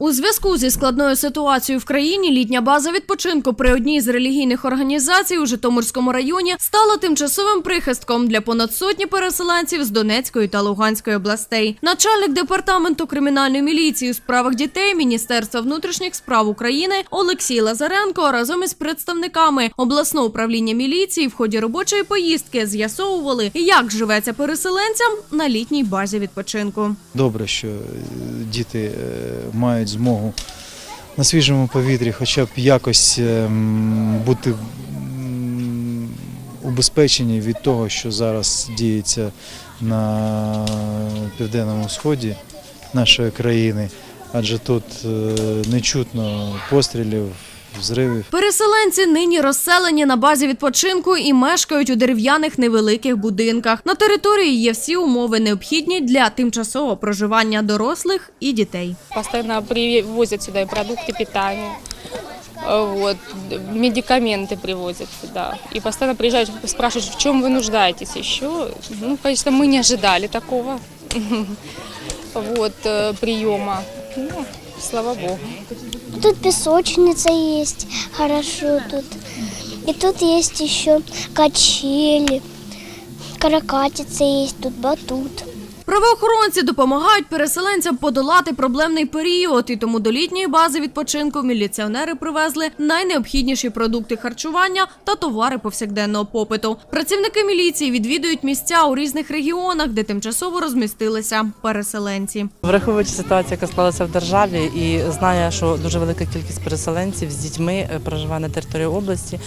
У зв'язку зі складною ситуацією в країні літня база відпочинку при одній з релігійних організацій у Житомирському районі стала тимчасовим прихистком для понад сотні переселенців з Донецької та Луганської областей. Начальник департаменту кримінальної міліції у справах дітей Міністерства внутрішніх справ України Олексій Лазаренко разом із представниками обласного управління міліції в ході робочої поїздки з'ясовували, як живеться переселенцям на літній базі відпочинку. Добре, що е, діти е, мають змогу на свіжому повітрі, хоча б якось ем, бути убезпечені від того, що зараз діється на південному сході нашої країни, адже тут е, не чутно пострілів, взривів. Переселенці нині розселені на базі відпочинку і мешкають у дерев'яних невеликих будинках. На території є всі умови необхідні для тимчасового проживання дорослих і дітей. Постоянно привозят сюда и продукты питания, э, вот, медикаменты привозят сюда. И постоянно приезжают, спрашивают, в чем вы нуждаетесь еще. Ну, конечно, мы не ожидали такого вот, э, приема. Ну, слава богу. Тут песочница есть, хорошо тут. И тут есть еще качели, каракатица есть, тут батут. Правоохоронці допомагають переселенцям подолати проблемний період, і тому до літньої бази відпочинку міліціонери привезли найнеобхідніші продукти харчування та товари повсякденного попиту. Працівники міліції відвідують місця у різних регіонах, де тимчасово розмістилися переселенці. Враховуючи ситуацію, яка склалася в державі, і знає, що дуже велика кількість переселенців з дітьми е, проживає на території області,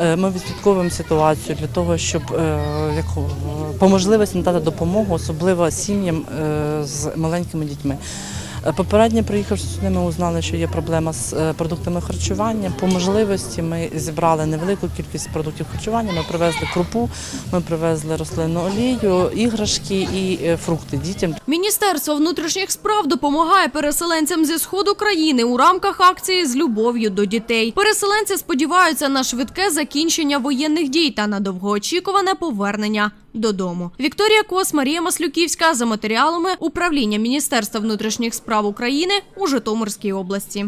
е, ми відслідковуємо ситуацію для того, щоб е, по можливості надати допомогу, особливо сім'ям е, з маленькими дітьми. Попередньо приїхавши сюди, ми узнали, що є проблема з е, продуктами харчування. По можливості ми зібрали невелику кількість продуктів харчування. Ми привезли крупу, ми привезли рослинну олію, іграшки і е, фрукти дітям. Міністерство внутрішніх справ допомагає переселенцям зі сходу країни у рамках акції з любов'ю до дітей. Переселенці сподіваються на швидке закінчення воєнних дій та на довгоочікуване повернення додому. Вікторія Кос, Марія Маслюківська за матеріалами управління Міністерства внутрішніх справ України у Житомирській області.